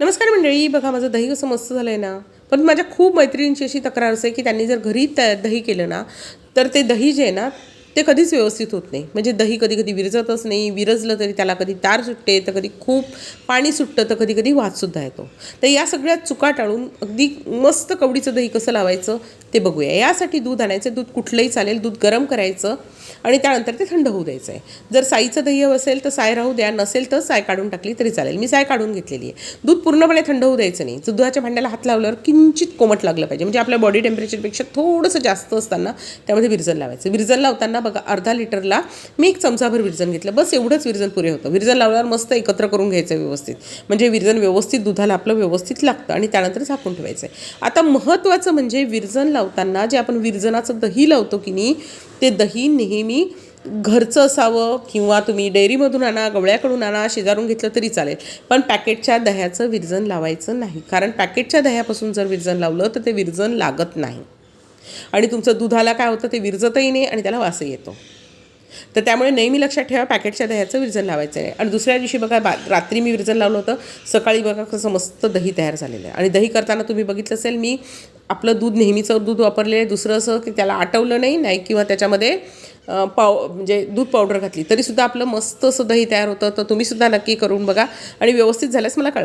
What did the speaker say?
नमस्कार मंडळी बघा माझं दही कसं मस्त झालं आहे ना. पण माझ्या खूप मैत्रिणींची अशी तक्रार असते की त्यांनी जर घरी त दही केलं ना तर ते दही जे आहे ना ते कधीच व्यवस्थित होत नाही. म्हणजे दही कधी कधी विरजतच नाही विरजलं तरी त्याला कधी तार सुटते तर कधी खूप पाणी सुटतं तर कधी कधी वादसुद्धा येतो. तर या सगळ्या चुका टाळून अगदी मस्त कवडीचं दही कसं लावायचं ते बघूया. यासाठी दूध आणायचं दूध कुठलंही चालेल दूध गरम करायचं आणि त्यानंतर ते थंड होऊ द्यायचं आहे जर साईचं दही हवं असेल तर साय राहू द्या नसेल तर साय काढून टाकली तरी चालेल. मी साय काढून घेतलेली आहे. दूध पूर्णपणे थंड होऊ द्यायचं नाही. दुधाच्या भांड्याला हात लावल्यावर किंचित कोमट लागलं पाहिजे. म्हणजे आपल्या बॉडी टेम्परेचरपेक्षा थोडंसं जास्त असताना त्यामध्ये विरजन लावायचं. विरजन लावताना बघा अर्धा लिटरला मी एक चमचाभर विरजन घेतलं. बस एवढंच विरजन पुरे होतं. विरजन लावल्यावर मस्त एकत्र करून घ्यायचं व्यवस्थित. म्हणजे विरजन व्यवस्थित दुधाला आपलं व्यवस्थित लागतं आणि त्यानंतर झाकून ठेवायचं आहे आता महत्त्वाचं म्हणजे विरजन लावताना जे आपण विरजनाचं दही लावतो की नाही ते दही नेहमी घरचं असावं किंवा तुम्ही डेअरीमधून आणा गवळ्याकडून आणा शेजारून घेतलं तरी चालेल. पण पॅकेटच्या दह्याचं विरजन लावायचं नाही. कारण पॅकेटच्या दह्यापासून जर विरजन लावलं तर ते विरजन लागत नाही. आणि तुमचं दुधाला काय होतं ते विरजतही नाही आणि त्याला वासही येतो. तर त्यामुळे नेहमी लक्षात ठेवा पॅकेटच्या दह्याचं विरजन लावायचं आहे आणि दुसऱ्या दिवशी बघा बा रात्री मी विरजन लावलं होतं. सकाळी बघा कसं मस्त दही तयार झालेलं आहे. आणि दही करताना तुम्ही बघितलं असेल मी आपलं दूध नेहमीचं दूध वापरलेलं आहे. दुसरं असं की त्याला आटवलं नाही नाही किंवा त्याच्यामध्ये पाव म्हणजे दूध पावडर घातली. तरीसुद्धा आपलं मस्त असं दही तयार होतं. तर तुम्हीसुद्धा नक्की करून बघा. आणि व्यवस्थित झाल्यास मला कळवा.